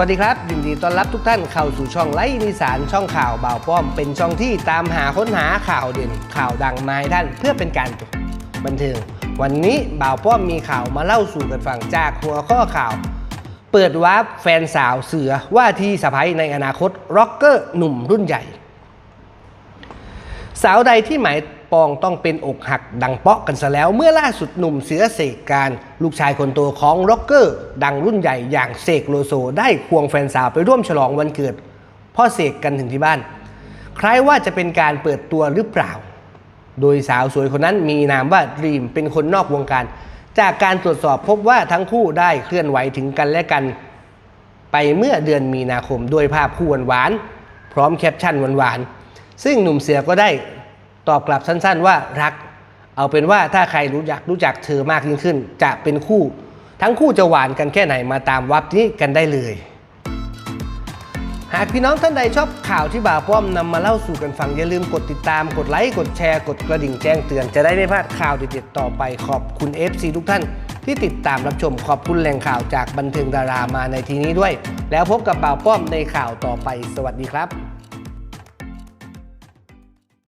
วัสดีครับ ยินดีต้อนรับทุกท่านเข้าสู่ช่องไลฟ์นิสานช่องข่าวบ่าวป้อม เป็นช่องที่ตามหาค้นหาข่าวเด่นข่าวดังมาให้ท่านเพื่อเป็นการบันเทิงวันนี้บ่าวป้อมมีข่าวมาเล่าสู่กันฟังจากหัวข้อข่าว เปิดวาร์ปแฟนสาวเสือว่าที่สะพ้ยในอนาคตร็อกเกอร์หนุ่มรุ่นใหญ่ สาวใดที่หมาย ปองต้องเป็นอกหักดังเปาะกันซะแล้ว เมื่อล่าสุดหนุ่มเสือเสกการ ลูกชายคนโตของร็อกเกอร์ ดังรุ่นใหญ่อย่างเสกโลโซ ได้ควงแฟนสาวไปร่วมฉลองวันเกิด พ่อเสกกันถึงที่บ้าน คล้ายว่าจะเป็นการเปิดตัวหรือเปล่า โดยสาวสวยคนนั้นมีนามว่าดรีมเป็นคนนอกวงการ จากการตรวจสอบพบว่าทั้งคู่ได้เคลื่อนไหวถึงกันและกัน ไปเมื่อเดือนมีนาคมด้วยภาพคู่หวานๆพร้อมแคปชั่นหวานๆซึ่งหนุ่มเสือก็ได้ ตอบกลับสั้น ๆ ว่ารัก เอาเป็นว่าถ้าใครรู้จักรู้จักเธอมากยิ่งขึ้น จะเป็นคู่ ทั้งคู่จะหวานกันแค่ไหนมาตามวับนี้กันได้เลย หากพี่น้องท่านใดชอบข่าวที่บ่าวป้อมนำมาเล่าสู่กันฟังอย่าลืมกดติดตามกดไลค์กดแชร์กดกระดิ่งแจ้งเตือนจะได้ไม่พลาดข่าวเด็ดๆต่อไปขอบคุณ FC ทุกท่านที่ติดตามรับชมขอบคุณแหล่งข่าวจากบันเทิงดารามาในทีนี้ด้วย แล้วพบกับบ่าวป้อมในข่าวต่อไป สวัสดีครับ